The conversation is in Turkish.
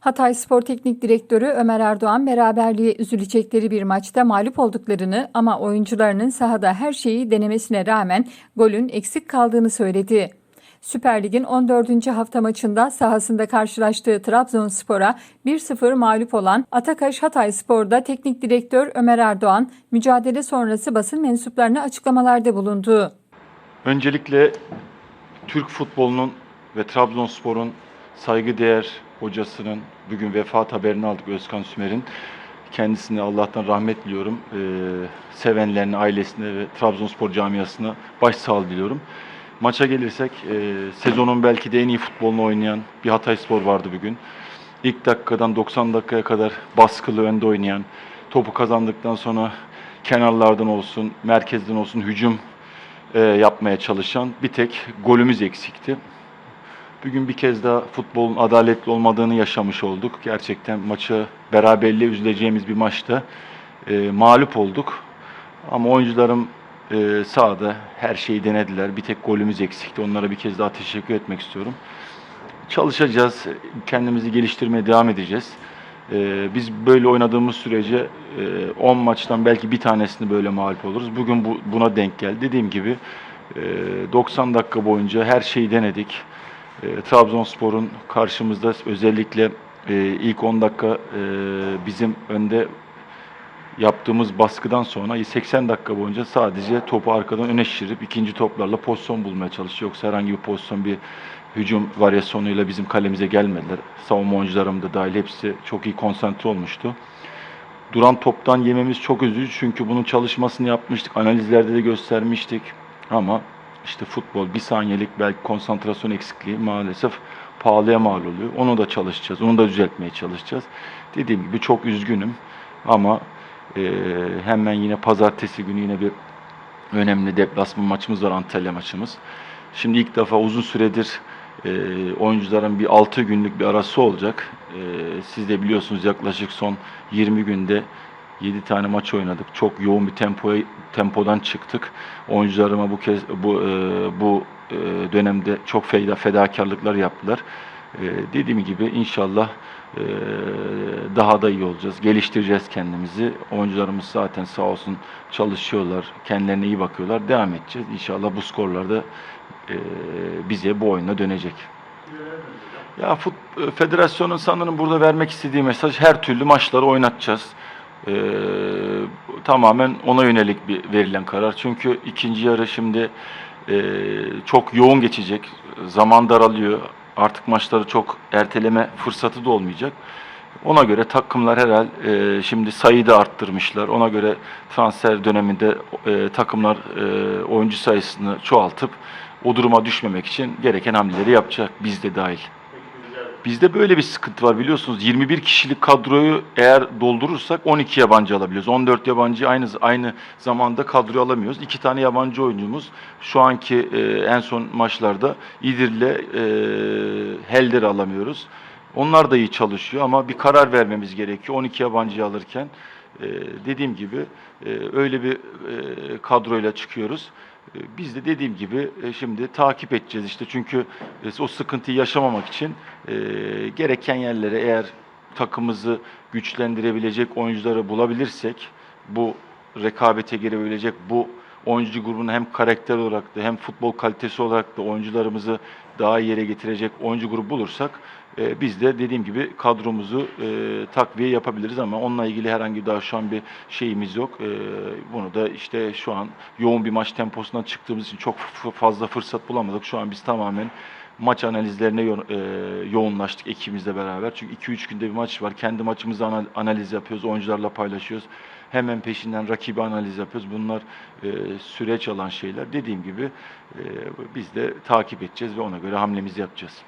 Hatay Spor Teknik Direktörü Ömer Erdoğan beraberliğe üzülecekleri bir maçta mağlup olduklarını ama oyuncularının sahada her şeyi denemesine rağmen golün eksik kaldığını söyledi. Süper Lig'in 14. hafta maçında sahasında karşılaştığı Trabzonspor'a 1-0 mağlup olan Atakaş Hatay Spor'da teknik direktör Ömer Erdoğan mücadele sonrası basın mensuplarına açıklamalarda bulundu. Öncelikle Türk futbolunun ve Trabzonspor'un saygıdeğer hocasının bugün vefat haberini aldık Özkan Sümer'in. Kendisine Allah'tan rahmet diliyorum. Ee, sevenlerine, ailesine ve Trabzonspor camiasına başsağlığı diliyorum. Maça gelirsek e, sezonun belki de en iyi futbolunu oynayan bir Hatay Spor vardı bugün. İlk dakikadan 90 dakikaya kadar baskılı önde oynayan, topu kazandıktan sonra kenarlardan olsun, merkezden olsun hücum e, yapmaya çalışan bir tek golümüz eksikti. Bugün bir kez daha futbolun adaletli olmadığını yaşamış olduk. Gerçekten maçı beraberliğe üzüleceğimiz bir maçta e, mağlup olduk. Ama oyuncularım e, sahada her şeyi denediler. Bir tek golümüz eksikti. Onlara bir kez daha teşekkür etmek istiyorum. Çalışacağız, kendimizi geliştirmeye devam edeceğiz. E, biz böyle oynadığımız sürece e, 10 maçtan belki bir tanesini böyle mağlup oluruz. Bugün bu, buna denk geldi. Dediğim gibi e, 90 dakika boyunca her şeyi denedik. E, Trabzonspor'un karşımızda özellikle e, ilk 10 dakika e, bizim önde yaptığımız baskıdan sonra 80 dakika boyunca sadece topu arkadan öne şişirip ikinci toplarla pozisyon bulmaya çalışıyor. Yoksa herhangi bir pozisyon bir hücum varyasyonuyla bizim kalemize gelmediler. Savunma oyuncularım da dahil hepsi çok iyi konsantre olmuştu. Duran toptan yememiz çok üzücü çünkü bunun çalışmasını yapmıştık. Analizlerde de göstermiştik. Ama işte futbol bir saniyelik belki konsantrasyon eksikliği maalesef pahalıya mal oluyor. Onu da çalışacağız. Onu da düzeltmeye çalışacağız. Dediğim gibi çok üzgünüm. Ama e, hemen yine pazartesi günü yine bir önemli deplasman maçımız var Antalya maçımız. Şimdi ilk defa uzun süredir e, oyuncuların bir 6 günlük bir arası olacak. E, siz de biliyorsunuz yaklaşık son 20 günde 7 tane maç oynadık. Çok yoğun bir tempoya tempodan çıktık. Oyuncularıma bu kez bu e, bu e, dönemde çok feda fedakarlıklar yaptılar. E, dediğim gibi inşallah e, daha da iyi olacağız. Geliştireceğiz kendimizi. Oyuncularımız zaten sağ olsun çalışıyorlar. Kendilerine iyi bakıyorlar. Devam edeceğiz. İnşallah bu skorlarda e, bize bu oyuna dönecek. Ya fut, e, federasyonun sanırım burada vermek istediği mesaj her türlü maçları oynatacağız. Ee, tamamen ona yönelik bir verilen karar. Çünkü ikinci yarı şimdi e, çok yoğun geçecek. Zaman daralıyor. Artık maçları çok erteleme fırsatı da olmayacak. Ona göre takımlar herhal e, şimdi sayıyı da arttırmışlar. Ona göre transfer döneminde e, takımlar e, oyuncu sayısını çoğaltıp o duruma düşmemek için gereken hamleleri yapacak. Biz de dahil. Bizde böyle bir sıkıntı var biliyorsunuz. 21 kişilik kadroyu eğer doldurursak 12 yabancı alabiliyoruz. 14 yabancı aynı aynı zamanda kadroya alamıyoruz. İki tane yabancı oyuncumuz şu anki e, en son maçlarda İdir'le e, Helder'i alamıyoruz. Onlar da iyi çalışıyor ama bir karar vermemiz gerekiyor 12 yabancıyı alırken. E, dediğim gibi e, öyle bir e, kadroyla çıkıyoruz. E, Biz de dediğim gibi e, şimdi takip edeceğiz işte. Çünkü e, o sıkıntıyı yaşamamak için e, gereken yerlere eğer takımımızı güçlendirebilecek oyuncuları bulabilirsek bu rekabete girebilecek bu oyuncu grubunu hem karakter olarak da hem futbol kalitesi olarak da oyuncularımızı daha iyi yere getirecek oyuncu grubu bulursak e, biz de dediğim gibi kadromuzu e, takviye yapabiliriz ama onunla ilgili herhangi daha şu an bir şeyimiz yok. E, bunu da işte şu an yoğun bir maç temposundan çıktığımız için çok fazla fırsat bulamadık. Şu an biz tamamen maç analizlerine yo- e, yoğunlaştık ekibimizle beraber. Çünkü 2-3 günde bir maç var. Kendi maçımızı ana- analiz yapıyoruz, oyuncularla paylaşıyoruz. Hemen peşinden rakibi analiz yapıyoruz. Bunlar e, süreç alan şeyler. Dediğim gibi e, biz de takip edeceğiz ve ona göre hamlemizi yapacağız.